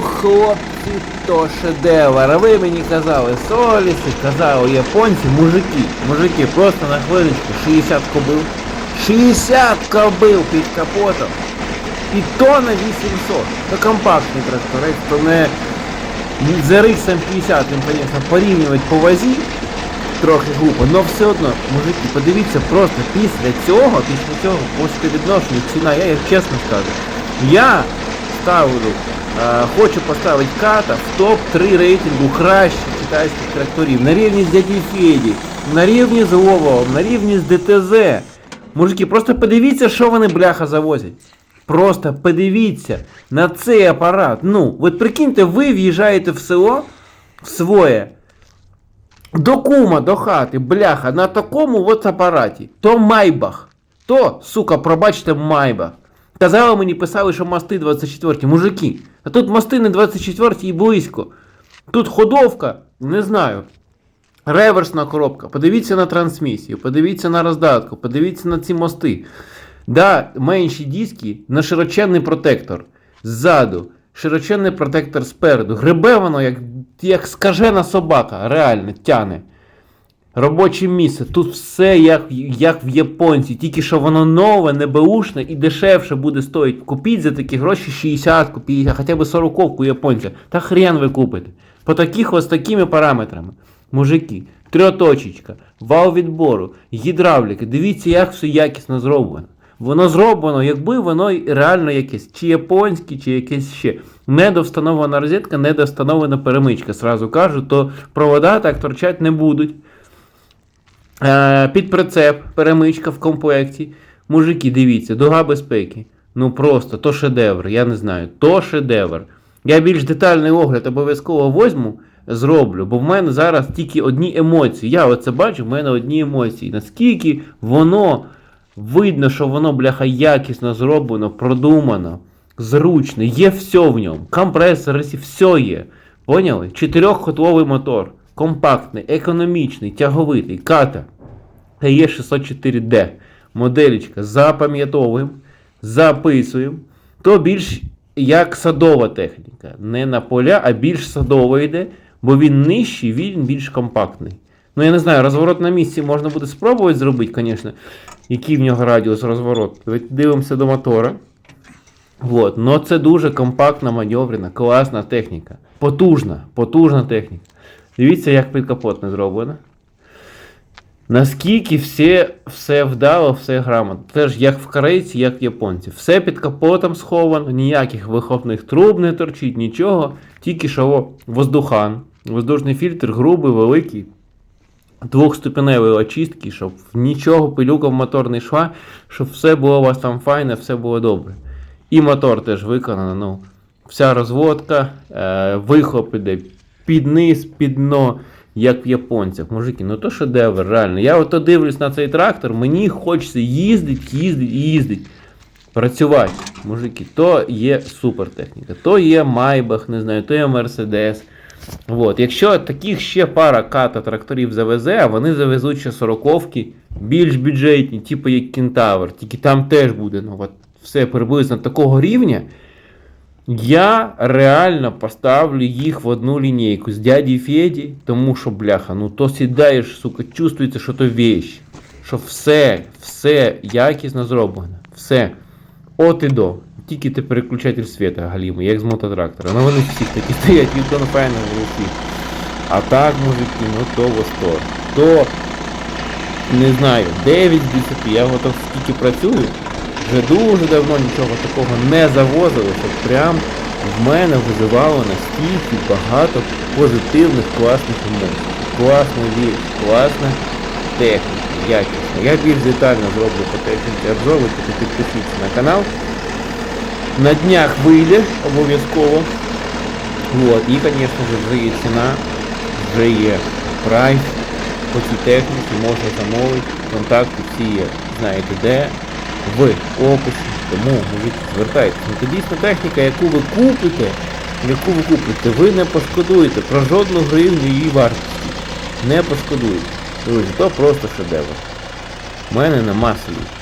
Ну, хлопці, то шедевр. Ви мені казали соліси, казали японці, мужики, мужики, просто на хвилиночку 60 кобил. 60 кобил під капотом. І то на 800. То компактний тракторець, то не з RX 50, він, звісно, порівнювати по вазі трохи глупо, але все одно, мужики, подивіться просто після цього, після цього, по співвідношенню ціна, я як чесно скажу, я ставлю, е, хочу поставити ката в топ-3 рейтингу кращих китайських тракторів на рівні з дяді Феді, на рівні з Лововом, на рівні з ДТЗ. Мужики, просто подивіться, що вони бляха завозять. Просто подивіться на цей апарат. Ну, от прикиньте, ви в'їжджаєте в село, в своє, до кума, до хати, бляха, на такому от апараті. То майбах. То, сука, пробачте, майбах. Казали мені, писали, що мости 24 мужики. А тут мости не 24 і близько. Тут ходовка, не знаю. Реверсна коробка. Подивіться на трансмісію, подивіться на роздатку, подивіться на ці мости. Да, менші диски на широченний протектор. Ззаду. Широченний протектор спереду. Гребе воно, як, як скажена собака, реально тяне. Робоче місце. Тут все як, як в японці, тільки що воно нове, небеушне і дешевше буде стоїть. Купіть за такі гроші 60 50, хоча б 40 японця. Та хрен ви купите. По таких ось такими параметрами. Мужики, трьоточечка, вал відбору, гідравліки. Дивіться, як все якісно зроблено. Воно зроблено, якби воно реально якесь, чи японське, чи якесь ще. Недовстановлена розетка, недовстановлена перемичка. Сразу кажу, то провода так торчать не будуть. Е, під прицеп, перемичка в комплекті. Мужики, дивіться, дуга безпеки. Ну просто, то шедевр, я не знаю, то шедевр. Я більш детальний огляд обов'язково возьму, зроблю, бо в мене зараз тільки одні емоції. Я оце бачу, в мене одні емоції. Наскільки воно видно, що воно, бляха, якісно зроблено, продумано, зручно, є все в ньому. Компресор, все є. Поняли? Чотирьохкотловий мотор. Компактний, економічний, тяговитий, ката. є 604D. Моделічка запам'ятовуємо, записуємо. То більш як садова техніка. Не на поля, а більш садова йде, бо він нижчий, він більш компактний. Ну, я не знаю, розворот на місці можна буде спробувати зробити, звісно. Який в нього радіус розворот. Дивимося до мотора. Вот. Но це дуже компактна, маневрена, класна техніка. Потужна, потужна техніка. Дивіться, як підкапотне зроблено. Наскільки все, все вдало, все грамотно. Теж як в корейці, як в японці. Все під капотом сховано, ніяких вихопних труб не торчить, нічого. Тільки що воздухан. Воздушний фільтр грубий, великий. Двохступеневої очистки, щоб нічого пилюка в мотор не йшла, щоб все було у вас там файне, все було добре. І мотор теж виконано. Ну, вся розводка, е, вихлоп іде під низ, під дно, як в японцях. Мужики, ну то шедевр, реально. Я ото дивлюсь на цей трактор, мені хочеться їздити, їздити, їздити. Працювати, мужики, то є супер техніка, то є Майбах, не знаю, то є Мерседес. От. Якщо таких ще пара ката тракторів завезе, а вони завезуть ще сороковки, більш бюджетні, типу як Кентавр, тільки там теж буде ну, от, все приблизно такого рівня. Я реально поставлю їх в одну лінійку з дяді Феді, тому що, бляха, ну то сідаєш, сука, чувствується, що то вещь. Що все, все якісно зроблено. Все. От і до. Тільки ти переключатель світа галімий, як з мототрактора. Ну вони всі такі стоять, від файно всі. А так, мужики, ну то восторг. То, не знаю, 9 з 10. Я готов скільки працюю. Вже дуже давно нічого такого не завозили, щоб прям в мене визивало настільки багато позитивних класних емоцій. Класна віч, класна техніка, якісна. Я більш детально зроблю по техніці обзор, ви тільки підпишіться на канал. На днях вийде обов'язково. Вот. І, звісно ж, вже є ціна, вже є прайс по цій техніці, можна замовити. Контакти всі є, знаєте де, в описі. Тому звертайтеся. Ну, Це дійсно техніка, яку ви купите, яку ви купите, ви не пошкодуєте про жодну гривню її вартості. Не пошкодуєте. Друзі, то просто шедевр. У мене нема слів.